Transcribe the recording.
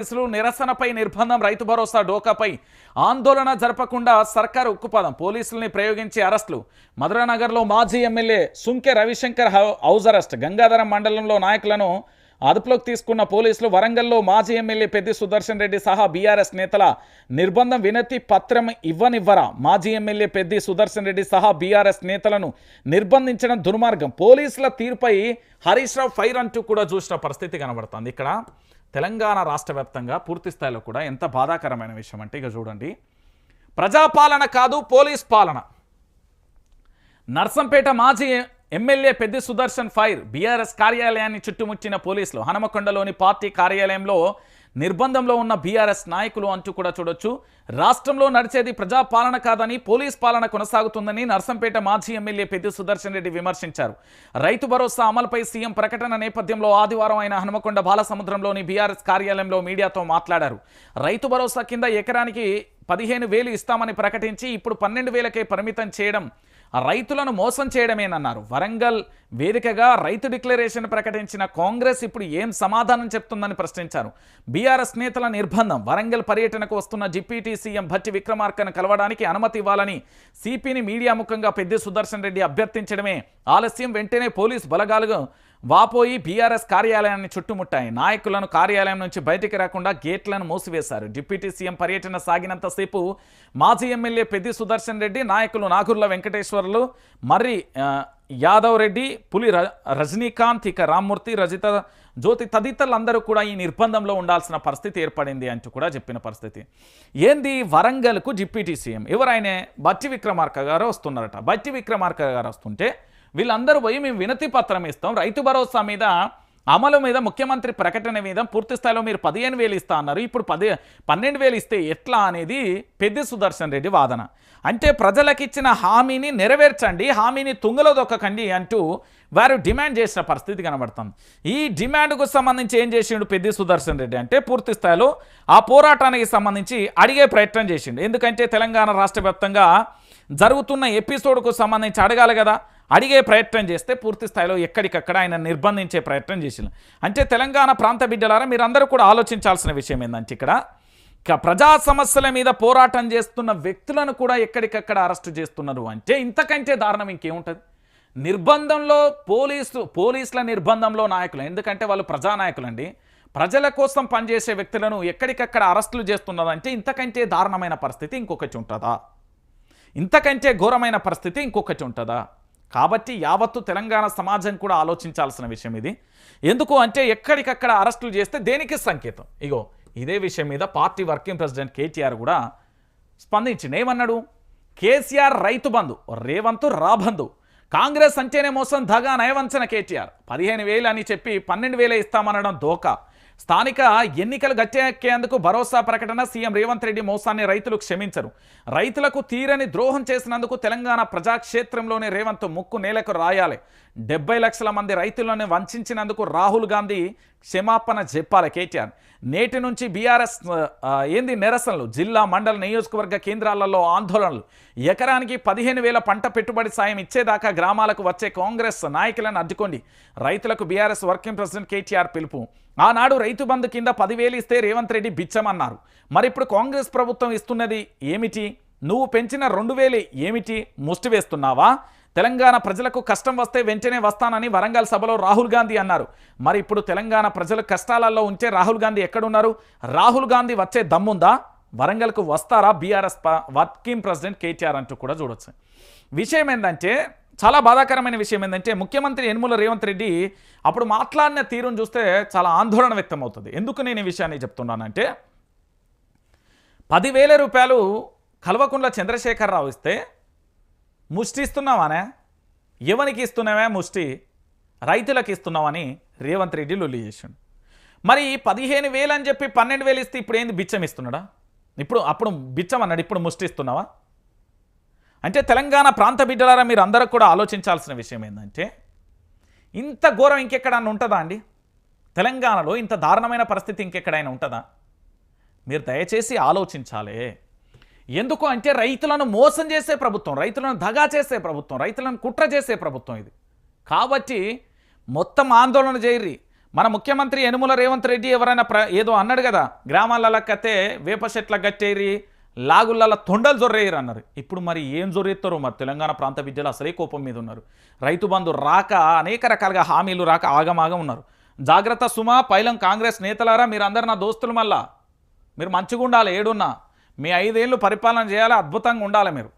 కేసులు నిరసనపై నిర్బంధం రైతు భరోసా డోకాపై ఆందోళన జరపకుండా సర్కారు ఉక్కుపదం. పోలీసుల్ని ప్రయోగించి అరెస్టులు. మధురానగర్లో మాజీ MLA Sunke Ravishankar house- house arrest. Gangadharam మండలంలో నాయకులను అదుపులోకి తీసుకున్న పోలీసులు వరంగల్లో మాజీ ఎమ్మెల్యే పెద్ది సుదర్శన్ రెడ్డి సహా బీఆర్ఎస్ నేతల నిర్బంధం వినతి పత్రం ఇవ్వనివ్వరా? మాజీ ఎమ్మెల్యే పెద్ది సుదర్శన్ రెడ్డి సహా బీఆర్ఎస్ నేతలను నిర్బంధించడం దుర్మార్గం. పోలీసుల తీరుపై హరీష్ రావు ఫైర్ అంటూ కూడా చూసిన పరిస్థితి కనబడుతుంది. ఇక్కడ తెలంగాణ రాష్ట్ర వ్యాప్తంగా పూర్తి స్థాయిలో కూడా ఎంత బాధాకరమైన విషయం అంటే ఇక చూడండి. ప్రజాపాలన కాదు పోలీస్ పాలన. నర్సంపేట మాజీ MLA Peddi Sudarshan fire BRS కార్యాలయాన్ని చుట్టుముచ్చిన పోలీసులు హనుమకొండలోని పార్టీ కార్యాలయంలో నిర్బంధంలో ఉన్న బీఆర్ఎస్ నాయకులు అంటూ కూడా చూడొచ్చు. రాష్ట్రంలో నడిచేది ప్రజాపాలన కాదని పోలీస్ పాలన కొనసాగుతుందని నర్సంపేట మాజీ ఎమ్మెల్యే పెద్ది సుదర్శన్ రెడ్డి విమర్శించారు. రైతు భరోసా అమలుపై సీఎం ప్రకటన నేపథ్యంలో ఆదివారం ఆయన హనుమకొండ బాలసముద్రంలోని బీఆర్ఎస్ కార్యాలయంలో మీడియాతో మాట్లాడారు. రైతు భరోసా కింద ఎకరానికి పదిహేను వేలు ఇస్తామని ప్రకటించి ఇప్పుడు పన్నెండు వేలకే పరిమితం చేయడం రైతులను మోసం చేయడమేనన్నారు. వరంగల్ వేదికగా రైతు డిక్లరేషన్ ప్రకటించిన కాంగ్రెస్ ఇప్పుడు ఏం సమాధానం చెప్తుందని ప్రశ్నించారు. బీఆర్ఎస్ నేతల నిర్బంధం వరంగల్ పర్యటనకు వస్తున్న డిప్యూటీ సీఎం భట్టి విక్రమార్కను కలవడానికి అనుమతి ఇవ్వాలని సిపిని మీడియా ముఖంగా పెద్ది సుదర్శన్ రెడ్డి అభ్యర్థించడమే. ఆలస్యం వెంటనే పోలీస్ బలగాలుగా వాపోయి బీఆర్ఎస్ కార్యాలయాన్ని చుట్టుముట్టాయి. నాయకులను కార్యాలయం నుంచి బయటికి రాకుండా గేట్లను మూసివేశారు. డిప్యూటీ సీఎం పర్యటన సాగినంతసేపు మాజీ ఎమ్మెల్యే పెద్ది సుదర్శన్ రెడ్డి నాయకులు నాగుర్ల వెంకటేశ్వర్లు మర్రి యాదవ్ రెడ్డి పులి ర- రజనీకాంత్ ఇక రామ్మూర్తి రజిత జ్యోతి తదితరులందరూ కూడా ఈ నిర్బంధంలో ఉండాల్సిన పరిస్థితి ఏర్పడింది అంటూ కూడా చెప్పిన పరిస్థితి. ఏంది? వరంగల్కు డిప్యూటీ సీఎం. ఎవరైనా బట్టి విక్రమార్క గారు వస్తున్నారట. బట్టి విక్రమార్క గారు వస్తుంటే వీళ్ళందరూ పోయి మేము వినతి పత్రం ఇస్తాం. రైతు భరోసా మీద అమలు మీద ముఖ్యమంత్రి ప్రకటన మీద పూర్తి స్థాయిలో మీరు పదిహేను వేలు ఇస్తా అన్నారు. ఇప్పుడు పది పన్నెండు వేలు ఇస్తే ఎట్లా అనేది పెద్ది సుదర్శన్ రెడ్డి వాదన. అంటే ప్రజలకు ఇచ్చిన హామీని నెరవేర్చండి హామీని తుంగలో దొక్కకండి అంటూ వారు డిమాండ్ చేసిన పరిస్థితి కనబడుతుంది. ఈ డిమాండ్కు సంబంధించి ఏం చేసిండు పెద్ది సుదర్శన్ రెడ్డి అంటే పూర్తి స్థాయిలో ఆ పోరాటానికి సంబంధించి అడిగే ప్రయత్నం చేసిండు. ఎందుకంటే తెలంగాణ రాష్ట్ర వ్యాప్తంగా జరుగుతున్న ఎపిసోడ్కు సంబంధించి అడగాలి కదా. అడిగే ప్రయత్నం చేస్తే పూర్తి స్థాయిలో ఎక్కడికక్కడ ఆయన నిర్బంధించే ప్రయత్నం చేసిన అంటే తెలంగాణ ప్రాంత బిడ్డలారా మీరందరూ కూడా ఆలోచించాల్సిన విషయం ఏంటంటే ఇక్కడ ప్రజా సమస్యల మీద పోరాటం చేస్తున్న వ్యక్తులను కూడా ఎక్కడికక్కడ అరెస్టు చేస్తున్నారు అంటే ఇంతకంటే దారుణం ఇంకేముంటుంది? నిర్బంధంలో పోలీసు పోలీసుల నిర్బంధంలో నాయకులు ఎందుకంటే వాళ్ళు ప్రజానాయకులండి. ప్రజల కోసం పనిచేసే వ్యక్తులను ఎక్కడికక్కడ అరెస్టులు చేస్తున్నదంటే ఇంతకంటే దారుణమైన పరిస్థితి ఇంకొకటి ఉంటుందా? ఇంతకంటే ఘోరమైన పరిస్థితి ఇంకొకటి ఉంటుందా? కాబట్టి యావత్తు తెలంగాణ సమాజం కూడా ఆలోచించాల్సిన విషయం ఇది. ఎందుకు అంటే ఎక్కడికక్కడ అరెస్టులు చేస్తే దేనికి సంకేతం? ఇగో ఇదే విషయం మీద పార్టీ వర్కింగ్ ప్రెసిడెంట్ కేటీఆర్ కూడా స్పందించింది ఏమన్నాడు? కేసీఆర్ రైతు బంధు రేవంతు రాబంధు కాంగ్రెస్ అంటేనే మోసం దగా నయవంచన కేటీఆర్. పదిహేను వేలు అని చెప్పి పన్నెండు వేలే ఇస్తామనడం దోకా స్థానిక ఎన్నికలు గట్టెక్కేందుకు భరోసా ప్రకటన సీఎం రేవంత్ రెడ్డి మోసాన్ని రైతులు క్షమించరు. రైతులకు తీరని ద్రోహం చేసినందుకు తెలంగాణ ప్రజాక్షేత్రంలోనే రేవంత్ ముక్కు నేలకు రాయాలి. డెబ్బై లక్షల మంది రైతులను వంచినందుకు రాహుల్ గాంధీ క్షమాపణ చెప్పాలి కేటీఆర్. నేటి నుంచి బీఆర్ఎస్ ఏంది నిరసనలు? జిల్లా మండల నియోజకవర్గ కేంద్రాలలో ఆందోళనలు. ఎకరానికి పదిహేను వేల పంట పెట్టుబడి సాయం ఇచ్చేదాకా గ్రామాలకు వచ్చే కాంగ్రెస్ నాయకులను అడ్డుకోండి. రైతులకు బీఆర్ఎస్ వర్కింగ్ ప్రెసిడెంట్ కేటీఆర్ పిలుపు. ఆనాడు రైతు బంధు కింద పదివేలు ఇస్తే రేవంత్ రెడ్డి బిచ్చమన్నారు. మరి ఇప్పుడు కాంగ్రెస్ ప్రభుత్వం ఇస్తున్నది ఏమిటి? నువ్వు పెంచిన రెండు వేలు ఏమిటి? ముష్టి వేస్తున్నావా? తెలంగాణ ప్రజలకు కష్టం వస్తే వెంటనే వస్తానని వరంగల్ సభలో రాహుల్ గాంధీ అన్నారు. మరి ఇప్పుడు తెలంగాణ ప్రజలు కష్టాలలో ఉంచే రాహుల్ గాంధీ ఎక్కడున్నారు? రాహుల్ గాంధీ వచ్చే దమ్ముందా? వరంగల్కు వస్తారా? బీఆర్ఎస్ వర్కింగ్ ప్రెసిడెంట్ కేటీఆర్ అంటూ కూడా చూడొచ్చు. విషయం ఏంటంటే చాలా బాధాకరమైన విషయం ఏంటంటే ముఖ్యమంత్రి యనుమల రేవంత్ రెడ్డి అప్పుడు మాట్లాడిన తీరును చూస్తే చాలా ఆందోళన వ్యక్తం అవుతుంది ఎందుకు నేను ఈ విషయాన్ని చెప్తున్నానంటే పదివేల రూపాయలు కల్వకుంట్ల చంద్రశేఖరరావు ఇస్తే ముష్టి ఇస్తున్నావానే ఎవరికి ఇస్తున్నావే ముష్టి? రైతులకు ఇస్తున్నామని రేవంత్ రెడ్డి లొల్లి చేసిండు. మరి పదిహేను వేలు అని చెప్పి పన్నెండు వేలు ఇస్తే ఇప్పుడు ఏంది బిచ్చం ఇస్తున్నాడా? ఇప్పుడు అప్పుడు బిచ్చం అన్నాడు ఇప్పుడు ముష్టి ఇస్తున్నావా? అంటే తెలంగాణ ప్రాంత బిడ్డలారా మీరు అందరూ కూడా ఆలోచించాల్సిన విషయం ఏంటంటే ఇంత ఘోరం ఇంకెక్కడన్నా ఉంటుందా అండి? తెలంగాణలో ఇంత దారుణమైన పరిస్థితి ఇంకెక్కడైనా ఉంటుందా? మీరు దయచేసి ఆలోచించాలి. ఎందుకు అంటే రైతులను మోసం చేసే ప్రభుత్వం రైతులను దగా చేసే ప్రభుత్వం రైతులను కుట్ర చేసే ప్రభుత్వం ఇది. కాబట్టి మొత్తం ఆందోళన చేయర్రి. మన ముఖ్యమంత్రి యనుమల రేవంత్ రెడ్డి ఎవరైనా ప్ర ఏదో అన్నాడు కదా గ్రామాలలో కతే వేప చెట్ల గట్టేరి లాగుళ్ళ తొండలు జొర్రేయరు అన్నారు. ఇప్పుడు మరి ఏం జొర్రెత్తారో మరి తెలంగాణ ప్రాంత విద్యలు అసలే కోపం మీద ఉన్నారు. రైతు బంధు రాక అనేక రకాలుగా హామీలు రాక ఆగమాగం ఉన్నారు. జాగ్రత్త సుమా పైలం కాంగ్రెస్ నేతలారా మీరు అందరు నా దోస్తులు మళ్ళా. మీరు మంచిగా ఉండాలి ఏడున్నా. మీ ఐదేళ్ళు పరిపాలన చేయాలి అద్భుతంగా ఉండాలి మీరు.